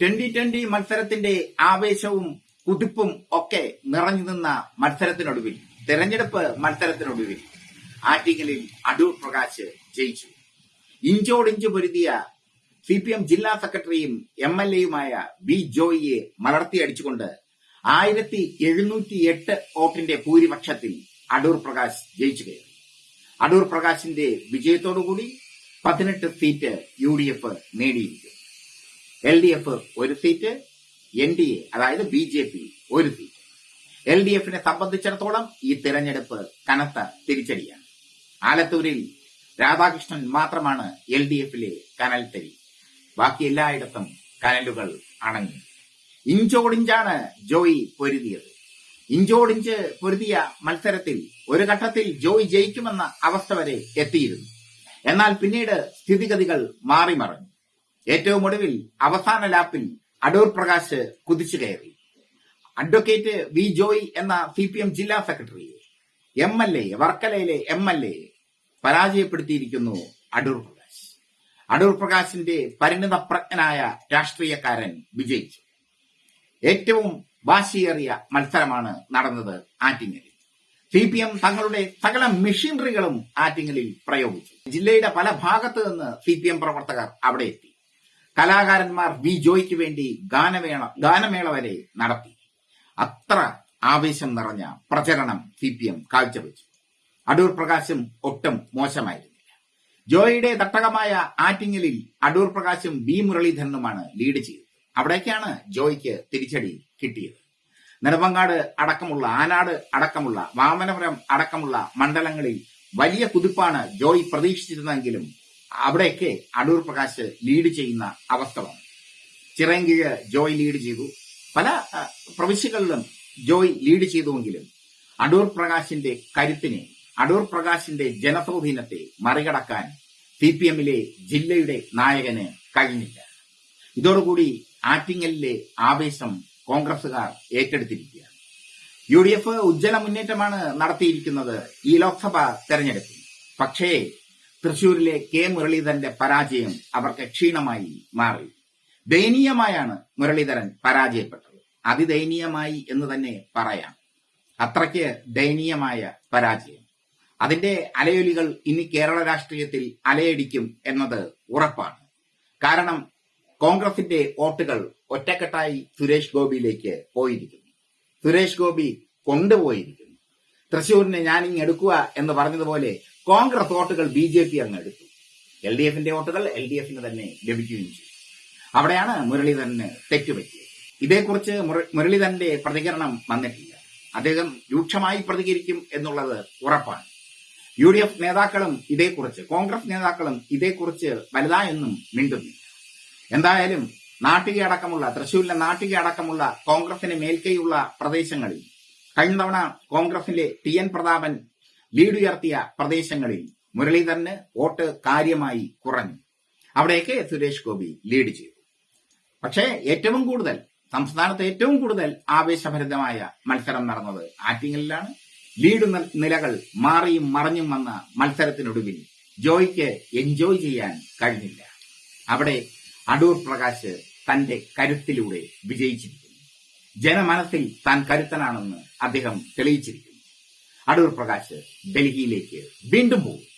Twenty twenty മത്സരത്തിന്റെ ആവേശവും കുതിപ്പും ഒക്കെ നിറഞ്ഞു നിന്ന മത്സരത്തിനൊടുവിൽ തെരഞ്ഞെടുപ്പ് മത്സരത്തിനൊടുവിൽ ആറ്റിങ്ങലിൽ അടൂർ പ്രകാശ് ജയിച്ചു. ഇഞ്ചോടിഞ്ച് പൊരുതിയ സി പി എം ജില്ലാ സെക്രട്ടറിയും എം എൽ എയുമായ ബി ജോയിയെ മലർത്തിയടിച്ചുകൊണ്ട് ആയിരത്തി എഴുന്നൂറ്റി എട്ട് വോട്ടിന്റെ ഭൂരിപക്ഷത്തിൽ അടൂർ പ്രകാശ് ജയിച്ചു കയറി. അടൂർ പ്രകാശിന്റെ വിജയത്തോടുകൂടി പതിനെട്ട് സീറ്റ് യു ഡി എഫ് നേടിയിരിക്കും എൽ ഡി എഫ് ഒരു സീറ്റ് എൻ ഡി എ അതായത് ബി ജെ പി ഒരു സീറ്റ് എൽ ഡി എഫിനെ സംബന്ധിച്ചിടത്തോളം ഈ തിരഞ്ഞെടുപ്പ് കനത്ത തിരിച്ചടിയാണ്. ആലത്തൂരിൽ രാധാകൃഷ്ണൻ മാത്രമാണ് എൽ ഡി എഫിലെ കനൽ തരി. ബാക്കി എല്ലായിടത്തും കനലുകൾ അണങ്ങി ഇഞ്ചോടിഞ്ചാണ് ജോയി പൊരുതിയത്. ഇഞ്ചോടിഞ്ച് പൊരുതിയ മത്സരത്തിൽ ഒരു ഘട്ടത്തിൽ ജോയി ജയിക്കുമെന്ന അവസ്ഥ വരെ എത്തിയിരുന്നു. എന്നാൽ പിന്നീട് സ്ഥിതിഗതികൾ മാറിമറഞ്ഞു. ഏറ്റവും ഒടുവിൽ അവസാന ലാപ്പിൽ അടൂർ പ്രകാശ് കുതിച്ചു കയറി. അഡ്വക്കേറ്റ് വി ജോയ് എന്ന സി പി എം ജില്ലാ സെക്രട്ടറി എം എൽ എ വർക്കലയിലെ എം എൽ എ പരാജയപ്പെടുത്തിയിരിക്കുന്നു അടൂർ പ്രകാശ്. അടൂർ പ്രകാശിന്റെ പരിണിത പ്രജ്ഞനായ രാഷ്ട്രീയക്കാരൻ വിജയിച്ചു ഏറ്റവും വാശിയേറിയ മത്സരമാണ് നടന്നത് ആറ്റിങ്ങലിൽ. സി പി എം തങ്ങളുടെ സകല മെഷീനറികളും ആറ്റിങ്ങലിൽ പ്രയോഗിച്ചു. ജില്ലയുടെ പല ഭാഗത്തു നിന്ന് സി പി എം പ്രവർത്തകർ അവിടെ എത്തി. കലാകാരന്മാർ വി ജോയ്ക്ക് വേണ്ടി ഗാനമേള ഗാനമേള വരെ നടത്തി. അത്ര ആവേശം നിറഞ്ഞ പ്രചരണം സി പി എം കാഴ്ചവെച്ചു. അടൂർ പ്രകാശും ഒട്ടും മോശമായിരുന്നില്ല. ജോയിയുടെ തട്ടകമായ ആറ്റിങ്ങലിൽ അടൂർ പ്രകാശും വി മുരളീധരനുമാണ് ലീഡ് ചെയ്തത്. അവിടേക്കാണ് ജോയിക്ക് തിരിച്ചടി കിട്ടിയത്. നെടുമങ്ങാട് അടക്കമുള്ള ആനാട് അടക്കമുള്ള വാമനപുരം അടക്കമുള്ള മണ്ഡലങ്ങളിൽ വലിയ കുതിപ്പാണ് ജോയ് പ്രതീക്ഷിച്ചിരുന്നെങ്കിലും അവിടെയൊക്കെ അടൂർ പ്രകാശ് ലീഡ് ചെയ്യുന്ന അവസ്ഥ വന്നു. ചിറയൻകീഴ് ജോയ് ലീഡ് ചെയ്തു. പല പ്രവിശ്യകളിലും ജോയ് ലീഡ് ചെയ്തുവെങ്കിലും അടൂർ പ്രകാശിന്റെ കരുത്തിനെ അടൂർ പ്രകാശിന്റെ ജനസ്വാധീനത്തെ മറികടക്കാൻ സി പി എമ്മിലെ ജില്ലയുടെ നായകന് കഴിഞ്ഞില്ല. ഇതോടുകൂടി ആറ്റിങ്ങലിലെ ആവേശം കോൺഗ്രസുകാർ ഏറ്റെടുത്തിരിക്കുകയാണ്. യു ഡി എഫ് ഉജ്ജ്വല മുന്നേറ്റമാണ് നടത്തിയിരിക്കുന്നത് ഈ ലോക്സഭാ തെരഞ്ഞെടുപ്പിൽ. പക്ഷേ തൃശൂരിലെ കെ മുരളീധരന്റെ പരാജയം അവർക്ക് ക്ഷീണമായി മാറി. ദയനീയമായാണ് മുരളീധരൻ പരാജയപ്പെട്ടത്. അതിദയനീയമായി എന്ന് തന്നെ പറയാം. അത്രയ്ക്ക് ദയനീയമായ പരാജയം. അതിന്റെ അലയൊലികൾ ഇനി കേരള രാഷ്ട്രീയത്തിൽ അലയടിക്കും എന്നത് ഉറപ്പാണ്. കാരണം കോൺഗ്രസിന്റെ വോട്ടുകൾ ഒറ്റക്കെട്ടായി സുരേഷ് ഗോപിയിലേക്ക് പോയിരിക്കുന്നു. സുരേഷ് ഗോപി കൊണ്ടുപോയിരിക്കുന്നു. തൃശൂരിനെ ഞാനിങ് എടുക്കുക എന്ന് പറഞ്ഞതുപോലെ കോൺഗ്രസ് വോട്ടുകൾ ബി ജെ പി അങ്ങ് എടുത്തു. എൽ ഡി എഫിന്റെ വോട്ടുകൾ എൽ ഡി എഫിന് തന്നെ ലഭിക്കുകയും ചെയ്തു. അവിടെയാണ് മുരളീധരന് തെറ്റുപറ്റിയത്. ഇതേക്കുറിച്ച് മുരളീധരന്റെ പ്രതികരണം വന്നിട്ടില്ല. അദ്ദേഹം രൂക്ഷമായി പ്രതികരിക്കും എന്നുള്ളത് ഉറപ്പാണ്. യു ഡി എഫ് നേതാക്കളും ഇതേക്കുറിച്ച് കോൺഗ്രസ് നേതാക്കളും ഇതേക്കുറിച്ച് വലുതായൊന്നും മിണ്ടുന്നില്ല. എന്തായാലും നാട്ടിക അടക്കമുള്ള തൃശൂരിലെ നാട്ടിക അടക്കമുള്ള കോൺഗ്രസിന് മേൽക്കൈയുള്ള പ്രദേശങ്ങളിൽ കഴിഞ്ഞ തവണ കോൺഗ്രസിന്റെ ടി എൻ പ്രതാപൻ ലീഡ് ഉയർത്തിയ പ്രദേശങ്ങളിൽ മുരളീധരന് വോട്ട് കാര്യമായി കുറഞ്ഞു. അവിടെയൊക്കെ സുരേഷ് ഗോപി ലീഡ് ചെയ്തു. പക്ഷേ ഏറ്റവും കൂടുതൽ സംസ്ഥാനത്ത് ഏറ്റവും കൂടുതൽ ആവേശഭരിതമായ മത്സരം നടന്നത് ആറ്റിങ്ങലിലാണ്. ലീഡ് നിലകൾ മാറിയും മറിഞ്ഞും വന്ന മത്സരത്തിനൊടുവിൽ ജോയ്ക്ക് എൻജോയ് ചെയ്യാൻ കഴിഞ്ഞില്ല. അവിടെ അടൂർ പ്രകാശ് തന്റെ കരുത്തിലൂടെ വിജയിച്ചിരിക്കുന്നു. ജനമനസ്സിൽ താൻ കരുത്തനാണെന്ന് അദ്ദേഹം തെളിയിച്ചിരിക്കുന്നു. അടൂർ പ്രകാശ് ഡൽഹിയിലേക്ക് വീണ്ടും പോകും.